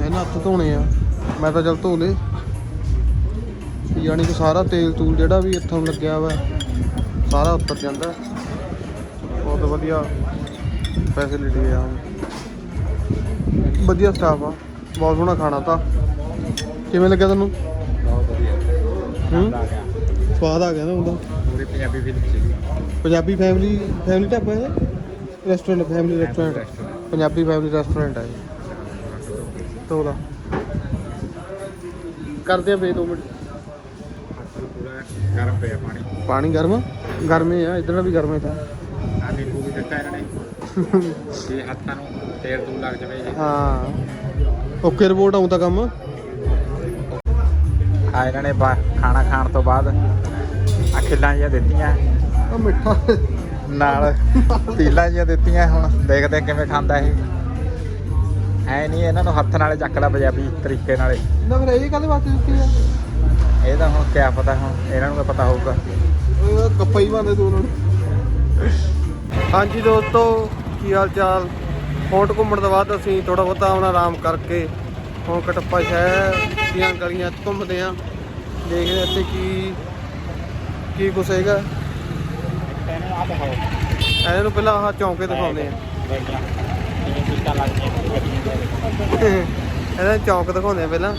ਇਹਨਾਂ ਹੱਥ ਧੋਣੇ ਆ। ਮੈਂ ਤਾਂ ਚਲ ਧੋ ਲੇ ਯਾਨੀ ਕਿ ਸਾਰਾ ਤੇਲ ਤੂਲ ਜਿਹੜਾ ਵੀ ਇੱਥੋਂ ਲੱਗਿਆ ਵਾ। ਸਾਰਾ ਉੱਤਰ ਜਾਂਦਾ। ਬਹੁਤ ਵਧੀਆ ਫੈਸਿਲਿਟੀ ਆ। ਵਧੀਆ ਸਟਾਫ ਆ। ਬਹੁਤ ਸੋਹਣਾ ਖਾਣਾ ਤਾਂ। ਕਿਵੇਂ ਲੱਗਿਆ ਤੁਹਾਨੂੰ ਬਹੁਤ ਵਧੀਆ। ਸਵਾਦ ਆ ਗਿਆ। ਨਾ ਉਹਦਾ। ਪੰਜਾਬੀ ਫੈਮਿਲੀ ਫੈਮਿਲੀ ਢਾਬਾ ਹੈ restaurant family restaurant Punjabi family restaurant ਹੈ ਤੋਲਾ ਕਰਦੇ ਆ ਬੇ 2 ਮਿੰਟ। ਗਰਮ ਪਿਆ ਪਾਣੀ। ਪਾਣੀ ਗਰਮ? ਗਰਮੇ ਆ ਇਧਰ ਵੀ ਗਰਮੇ ਤਾਂ। ਆ ਨਿੰਬੂ ਵੀ ਦਿੱਤਾ ਇਹਨਾਂ ਨੇ। (laughs) ਇਹ ਹੱਥਾਂ ਨੂੰ ਤੇਲ ਤੂਲ ਲੱਗ ਜਾਵੇ ਜੀ ਹਾਂ। ਓਕੇ ਰਿਪੋਰਟ ਆਉਂ ਤਾਂ ਕੰਮ। ਆ ਇਹਨਾਂ ਨੇ ਖਾਣਾ ਖਾਣ ਤੋਂ ਬਾਅਦ ਆ ਖਿੱਲਾਂ ਦਿੱਤੀਆਂ। ਆ ਮਿੱਠਾ। ਨਾਲ ਤੀਲਾਂ ਜਿਹੀਆਂ ਦਿੱਤੀਆਂ ਹੁਣ ਦੇਖਦੇ ਕਿਵੇਂ ਖਾਂਦਾ ਇਹ। ਐ ਨਹੀਂ ਇਹਨਾਂ ਨੂੰ ਹੱਥ ਨਾਲੇ ਚੱਕ ਲਾ ਪੰਜਾਬੀ ਤਰੀਕੇ ਨਾਲੇ। ਨਾ ਫਿਰ ਇਹ ਕਾਹਦੇ ਵਾਸਤੇ ਦਿੱਤੀ ਆ। ਇਹ ਤਾਂ ਹੁਣ ਕਿਆ ਪਤਾ ਹੁਣ ਇਹਨਾਂ ਨੂੰ ਤਾਂ ਪਤਾ ਹੋਊਗਾ। ਉਹ ਕੱਪਾ ਹੀ ਬੰਦੇ ਦੋ ਹਾਂਜੀ ਦੋਸਤੋ, ਕੀ ਹਾਲ ਚਾਲ? ਫੋਰਟ ਘੁੰਮਣ ਤੋਂ ਬਾਅਦ ਅਸੀਂ ਥੋੜਾ ਬਹੁਤਾ ਹੁਣ ਆਰਾਮ ਕਰਕੇ ਹੁਣ ਕਟੱਪਾ ਸ਼ਹਿਰ ਦੀਆਂ ਗਲੀਆਂ 'ਚ ਘੁੰਮਦੇ ਆਂ। ਦੇਖਦੇ ਇੱਥੇ ਕੀ ਕੀ ਕੁਛ ਹੈਗਾ। ਇਹਨਾਂ ਨੂੰ ਪਹਿਲਾਂ ਆਹ ਚੌਂਕੇ ਦਿਖਾਉਂਦੇ ਆ। ਇਹਨਾਂ ਦੇ ਚੌਂਕ ਦਿਖਾਉਂਦੇ ਆ ਪਹਿਲਾਂ।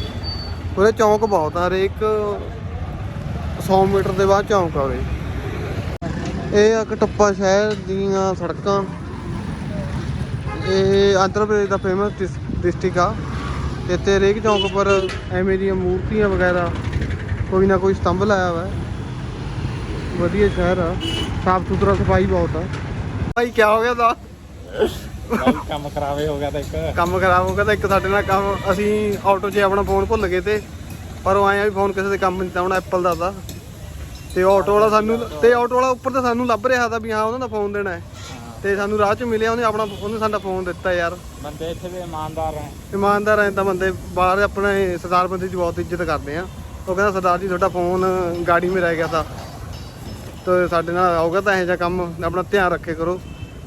ਉਹਦੇ ਚੌਂਕ ਬਹੁਤ ਆ, ਹਰੇਕ 100 ਮੀਟਰ ਦੇ ਬਾਅਦ ਚੌਂਕ ਆ ਉਰੇ। ਇਹ ਆ ਕਟੱਪਾ ਸ਼ਹਿਰ ਦੀਆਂ ਸੜਕਾਂ। ਇਹ ਆਂਧਰਾ ਪ੍ਰਦੇਸ਼ ਦਾ ਫੇਮਸ ਡਿਸਟ੍ਰਿਕਟ ਆ। ਇੱਥੇ ਹਰੇਕ ਚੌਂਕ ਪਰ ਐਵੇਂ ਦੀਆਂ ਮੂਰਤੀਆਂ ਵਗੈਰਾ ਕੋਈ ਨਾ ਕੋਈ ਸਤੰਭ ਲਾਇਆ ਹੋਇਆ। ਵਧੀਆ ਸ਼ਹਿਰ ਆ। ਸਾਫ਼ ਸੁਥਰਾ ਸਫ਼ਾਈ ਬਹੁਤ ਆ। ਭਾਈ ਕੀ ਹੋ ਗਿਆ ਦਾ? ਕੰਮ ਖਰਾਵੇ ਹੋ ਗਿਆ ਤਾਂ ਇੱਕ। ਕੰਮ ਖਰਾਬ ਹੋ ਗਿਆ ਤਾਂ ਇੱਕ ਸਾਡੇ ਨਾਲ ਕੰਮ ਅਸੀਂ ਆਟੋ 'ਚ ਆਪਣਾ ਫੋਨ ਭੁੱਲ ਗਏ ਤੇ ਪਰ ਉਹ ਆਏ ਆ ਵੀ ਫੋਨ ਕਿਸੇ ਦੇ ਕੰਮ ਨਹੀਂ ਤਾਂ ਹੁਣ ਐਪਲ ਦਾ ਦਾ। ਤੇ ਆਟੋ ਵਾਲਾ ਸਾਨੂੰ ਤੇ ਆਟੋ ਵਾਲਾ ਉੱਪਰ ਤੇ ਸਾਨੂੰ ਲੱਭ ਰਿਹਾ ਤਾਂ ਵੀ ਹਾਂ ਉਹਨਾਂ ਦਾ ਫੋਨ ਦੇਣਾ ਹੈ। ਤੇ ਸਾਨੂੰ ਰਾਹ 'ਚ ਮਿਲਿਆ ਉਹਨੇ ਆਪਣਾ ਉਹਨੇ ਸਾਡਾ ਫੋਨ ਦਿੱਤਾ ਯਾਰ। ਬੰਦੇ ਇੱਥੇ ਦੇ ਇਮਾਨਦਾਰ ਹੈ। ਇਮਾਨਦਾਰ ਐ ਤਾਂ ਬੰਦੇ ਬਾਹਰ ਆਪਣੇ ਸਰਦਾਰ ਬੰਦੇ ਦੀ ਬਹੁਤ ਇੱਜ਼ਤ ਕਰਦੇ ਆ। ਉਹ ਕਹਿੰਦਾ ਸਰਦਾਰ ਜੀ ਤੁਹਾਡਾ ਫੋਨ ਗਾੜੀ ਮੇ ਰਹਿ ਗਿਆ ਤਾਂ। ਤੇ ਸਾਡੇ ਨਾਲ ਆਊਗਾ ਤਾਂ ਇਹੋ ਜਿਹਾ ਕੰਮ ਆਪਣਾ ਧਿਆਨ ਰੱਖੇ ਕਰੋ।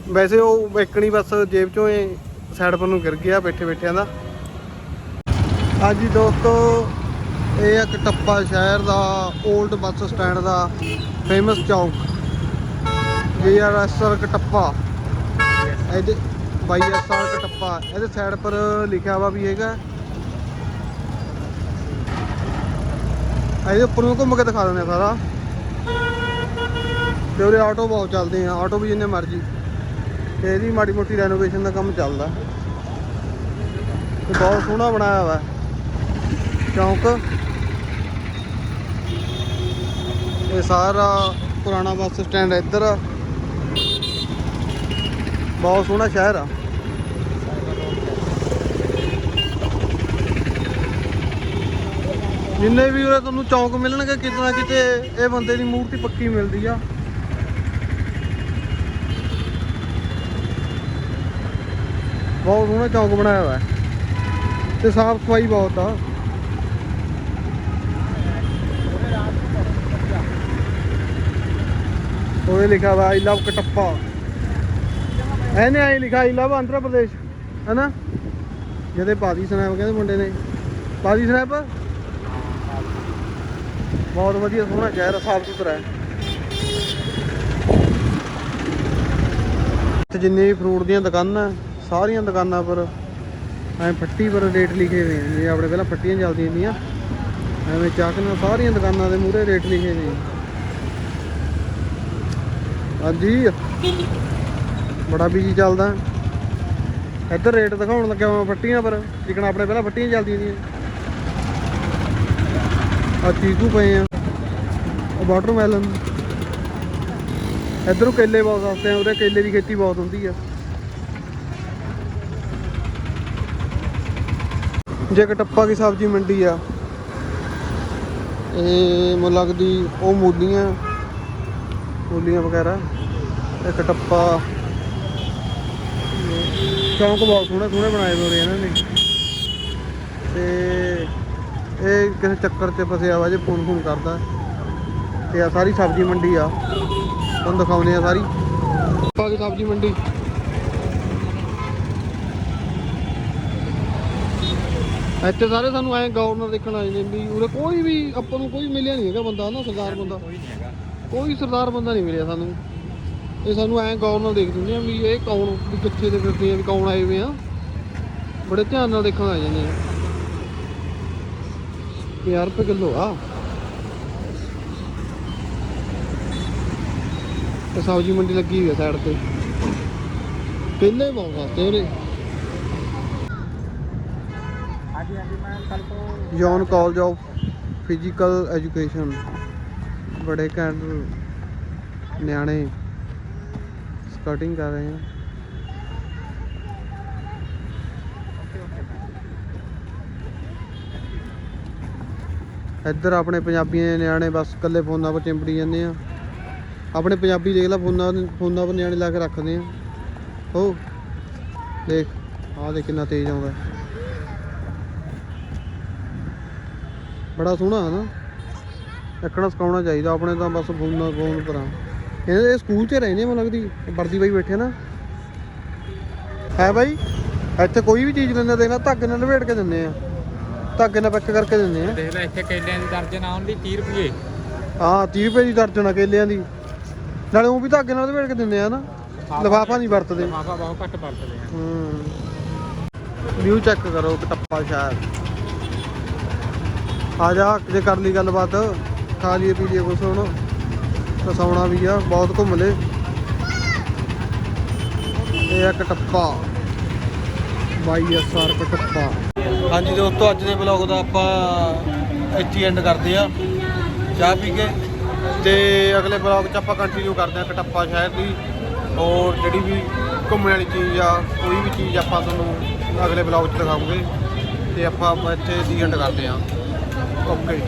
ਵੈਸੇ ਉਹ ਇੱਕਣੀ ਬਸ ਜੇਬ ਚੋਂ ਇਹ ਸਾਈਡ ਪਰ ਨੂੰ ਗਿਰ ਗਿਆ ਬੈਠੇ ਬੈਠਿਆਂ ਦਾ। ਹਾਂਜੀ ਦੋਸਤੋ ਇਹ ਇੱਕ ਟੱਪਾ ਸ਼ਹਿਰ ਦਾ 올ਡ ਬੱਸ ਸਟੈਂਡ ਦਾ ਫੇਮਸ ਚੌਂਕ। ਜੀਆਰਐਸਆਰ ਕਟੱਪਾ ਇਹਦੇ ਬਾਈ ਕਟੱਪਾ ਇਹਦੇ ਸਾਈਡ ਪਰ ਲਿਖਿਆ ਵਾ ਵੀ ਹੈਗਾ। ਇਹਦੇ ਉੱਪਰ ਨੂੰ ਘੁੰਮ ਕੇ ਦਿਖਾ ਦਿੰਦੇ ਸਾਰਾ। ਤੇ ਉਹਦੇ ਆਟੋ ਬਹੁਤ ਚੱਲਦੇ ਆ। ਆਟੋ ਵੀ ਜਿੰਨੇ ਮਰਜ਼ੀ। ਤੇ ਇਹਦੀ ਮਾੜੀ ਮੋਟੀ ਰੈਨੋਵੇਸ਼ਨ ਦਾ ਕੰਮ ਚੱਲਦਾ। ਤੇ ਬਹੁਤ ਸੋਹਣਾ ਬਣਾਇਆ ਵਾ। ਚੌਂਕ ਇਹ ਸਾਰਾ ਪੁਰਾਣਾ ਬੱਸ ਸਟੈਂਡ ਇੱਧਰ। ਆ ਬਹੁਤ ਸੋਹਣਾ ਸ਼ਹਿਰ ਆ। ਜਿੰਨੇ ਵੀ ਉਰੇ ਤੁਹਾਨੂੰ ਚੌਂਕ ਮਿਲਣਗੇ ਕਿਤੇ ਨਾ ਕਿਤੇ ਇਹ ਬੰਦੇ ਦੀ ਮੂਰਤੀ ਪੱਕੀ ਮਿਲਦੀ ਆ। ਬਹੁਤ ਸੋਹਣਾ ਚੌਂਕ ਬਣਾਇਆ ਹੋਇਆ ਹੈ। ਤੇ ਸਾਫ਼ ਸਫ਼ਾਈ ਬਹੁਤ ਆ। ਉਹਦੇ ਲਿਖਿਆ ਵਾ ਆਈ ਲਵ ਕਟੱਪਾ ਇਹਨੇ ਆਈ ਲਿਖਿਆ ਆਈ ਲਵ ਆਂਧਰਾ ਪ੍ਰਦੇਸ਼ ਹੈਨਾ? ਜਿਹਦੇ ਪਾਦੀ ਸਨੈਪ ਕਹਿੰਦੇ ਮੁੰਡੇ ਨੇ। ਪਾਦੀ ਸਨੈਪ ਬਹੁਤ ਵਧੀਆ ਸੋਹਣਾ ਸ਼ਹਿਰ ਸਾਫ਼ ਸੁਥਰਾ ਹੈ। ਤੇ ਜਿੰਨੇ ਵੀ ਫਰੂਟ ਦੀਆਂ ਦੁਕਾਨਾਂ, ਸਾਰੀਆਂ ਦੁਕਾਨਾਂ ਪਰ ਐ ਫੱਟੀ ਪਰ ਰੇਟ ਲਿਖੇ ਹੋਏ ਨੇ। ਜੇ ਆਪਣੇ ਪਹਿਲਾਂ ਫੱਟੀਆਂ ਚੱਲਦੀਆਂ ਹੁੰਦੀਆਂ। ਐਵੇਂ ਚੱਕ ਨਾਲ ਸਾਰੀਆਂ ਦੁਕਾਨਾਂ ਦੇ ਮੂਹਰੇ ਰੇਟ ਲਿਖੇ ਨੇ। ਹਾਂਜੀ। ਬੜਾ ਬਿਜ਼ੀ ਚੱਲਦਾ। ਇੱਧਰ ਰੇਟ ਦਿਖਾਉਣ ਲੱਗਿਆ ਮੈਂ ਫੱਟੀਆਂ ਪਰ। ਜਿਕਣਾ ਆਪਣੇ ਪਹਿਲਾਂ ਫੱਟੀਆਂ ਚੱਲਦੀਆਂ ਨੇ ਆ ਚੀਕੂ ਪਏ ਆ। ਉਹ ਵਾਟਰਮੈਲਨ ਇੱਧਰੋਂ ਕੇਲੇ ਬਹੁਤ ਸਸਤੇ ਆ ਉਰੇ ਕੇਲੇ ਦੀ ਖੇਤੀ ਬਹੁਤ ਹੁੰਦੀ ਆ। ਜੇ ਕਟੱਪਾ ਦੀ ਸਬਜ਼ੀ ਮੰਡੀ ਆ, ਇਹ ਮੈਨੂੰ ਲੱਗਦੀ, ਉਹ ਮੂਲੀਆਂ। ਮੂਲੀਆਂ ਵਗੈਰਾ ਇਹ ਕਟੱਪਾ ਚੌਂਕ ਬਹੁਤ ਸੋਹਣੇ ਸੋਹਣੇ ਬਣਾਏ ਹੋਏ ਇਹਨਾਂ ਨੇ। ਤੇ ਇਹ ਕਿਸੇ ਚੱਕਰ 'ਚ ਫਸਿਆ ਵਾ ਜੇ ਫੋਨ ਫੋਨ ਕਰਦਾ। ਤੇ ਆ ਸਾਰੀ ਸਬਜ਼ੀ ਮੰਡੀ ਆ। ਤੁਹਾਨੂੰ ਦਿਖਾਉਂਦੇ ਆ ਸਾਰੀ। ਕਟੱਪਾ ਸਬਜ਼ੀ ਮੰਡੀ। ਇੱਥੇ ਸਾਰੇ ਸਾਨੂੰ ਐਂ ਗਵਰਨਰ ਦੇਖਣ ਆਏ ਨੇ ਵੀ ਉਰੇ ਕੋਈ ਵੀ ਆਪਾਂ ਨੂੰ ਕੋਈ ਮਿਲਿਆ ਨਹੀਂ ਹੈਗਾ ਬੰਦਾ ਨਾ ਸਰਦਾਰ ਬੰਦਾ। ਕੋਈ ਨਹੀਂ ਹੈਗਾ ਕੋਈ ਸਰਦਾਰ ਬੰਦਾ ਨਹੀਂ ਮਿਲਿਆ ਸਾਨੂੰ। ਇਹ ਸਾਨੂੰ ਐਂ ਗਵਰਨਰ ਦੇਖ ਦਿੰਦੇ ਆ ਵੀ ਇਹ ਕੌਣ ਵੀ ਕਿੱਥੇ ਦੇ ਫਿਰਦੇ ਆ ਵੀ ਕੌਣ ਆਏ ਹੋਏ ਆ। ਬੜੇ ਧਿਆਨ ਨਾਲ ਦੇਖਣ ਆ ਜਾਂਦੇ ਆ। 50 ਰੁਪਏ ਕਿਲੋ ਆ। ਤੇ ਸਬਜ਼ੀ ਮੰਡੀ ਲੱਗੀ ਹੋਈ ਆ ਸਾਈਡ ਤੇ। ਪਹਿਲੇ ਬਹੁਤ ਸਸਤੇ ਤੋਂ John college of physical education. ਬੜੇ ਘੈਂਟ ਨਿਆਣੇ ਸਕਟਿੰਗ ਕਰ ਰਹੇ ਆ। ਇੱਧਰ ਆਪਣੇ ਪੰਜਾਬੀਆਂ ਦੇ ਨਿਆਣੇ ਬਸ ਇਕੱਲੇ ਫੋਨਾਂ 'ਤੇ ਚਿੰਬੜੀ ਜਾਂਦੇ ਆ। ਆਪਣੇ ਪੰਜਾਬੀ ਦੇਖ ਲੈ, ਫੋਨਾਂ ਫੋਨਾਂ 'ਤੇ ਨਿਆਣੇ ਲਾ ਕੇ ਰੱਖਦੇ ਆ। ਹੋ ਦੇਖ, ਆਹ ਦੇਖ ਕਿੰਨਾ ਤੇਜ਼ ਆਉਂਦਾ। ਬੜਾ ਸੋਹਣਾ ਹੈ ਨਾ ਇੱਕਣਾ ਸਿਖਾਉਣਾ ਚਾਹੀਦਾ ਆਪਣੇ ਤਾਂ ਬਸ ਫੋਨ ਫੋਨ ਪਰਾਂ ਇਹ ਸਕੂਲ 'ਚ ਰਹਿੰਦੇ ਮੈਨੂੰ ਲੱਗਦੀ ਵਰਦੀ ਬਾਈ ਬੈਠੇ ਨਾ। ਹੈ ਬਾਈ ਇੱਥੇ ਕੋਈ ਵੀ ਚੀਜ਼ ਲੈਂਦੇ ਦੇਖ ਲੈ ਧਾਗੇ ਨਾਲ ਲਪੇਟ ਕੇ ਦਿੰਦੇ ਆ। ਧਾਗੇ ਨਾਲ ਪੈਕ ਕਰਕੇ ਦਿੰਦੇ ਆ। ਦੇਖ ਲੈ ਇੱਥੇ ਕੇਲਿਆਂ ਦੀ ਦਰਜਨ ਆਉਣ ਦੀ 30 ਰੁਪਏ। ਹਾਂ 30 ਰੁਪਏ ਦੀ ਦਰਜਨ ਆ ਕੇਲਿਆਂ ਦੀ। ਨਾਲੇ ਉਹ ਵੀ ਧਾਗੇ ਨਾਲ ਲਪੇਟ ਕੇ ਦਿੰਦੇ ਆ ਨਾ। ਲਿਫਾਫਾ ਨਹੀਂ ਵਰਤਦੇ। ਲਿਫਾਫਾ ਬਹੁਤ ਘੱਟ ਵਰਤਦੇ ਆ। ਹੂੰ। ਵਿਊ ਚੈੱਕ ਕਰੋ ਕਟੱਪਾ ਸ਼ਹਿਰ ਆ ਜਾ ਜੇ ਕਰ ਲਈ ਗੱਲਬਾਤ। ਖਾ ਲਈਏ, ਪੀ ਲਈਏ ਕੁਛ ਹੁਣ। ਤਾਂ ਵੀ ਆ, ਬਹੁਤ ਘੁੰਮ ਲੇ ਇਹ ਆ ਕਟੱਪਾ ਬਾਈ ਐਸ ਆਰ ਕਟੱਪਾ ਹਾਂਜੀ ਦੋਸਤੋ, ਅੱਜ ਦੇ ਵਲੌਗ ਦਾ ਆਪਾਂ ਇੱਥੇ ਐਂਡ ਕਰਦੇ ਆ ਚਾਹ ਪੀ ਕੇ। ਤੇ ਅਗਲੇ ਵਲੌਗ 'ਚ ਆਪਾਂ ਕੰਟੀਨਿਊ ਕਰਦੇ ਆ ਕਟੱਪਾ ਸ਼ਹਿਰ ਦੀ। ਔਰ ਜਿਹੜੀ ਵੀ ਘੁੰਮਣ ਵਾਲੀ ਚੀਜ਼ ਆ, ਕੋਈ ਵੀ ਚੀਜ਼ ਆਪਾਂ ਤੁਹਾਨੂੰ ਅਗਲੇ ਵਲੌਗ 'ਚ ਦਿਖਾਵਾਂਗੇ। ਤੇ ਆਪਾਂ ਇੱਥੇ ਦੀ ਐਂਡ ਕਰਦੇ ਆ ਓਕੇ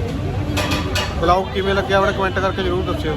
ਵਲੌਗ ਕਿਵੇਂ ਲੱਗਿਆ ਬੜਾ ਕਮੈਂਟ ਕਰਕੇ ਜ਼ਰੂਰ ਦੱਸਿਓ।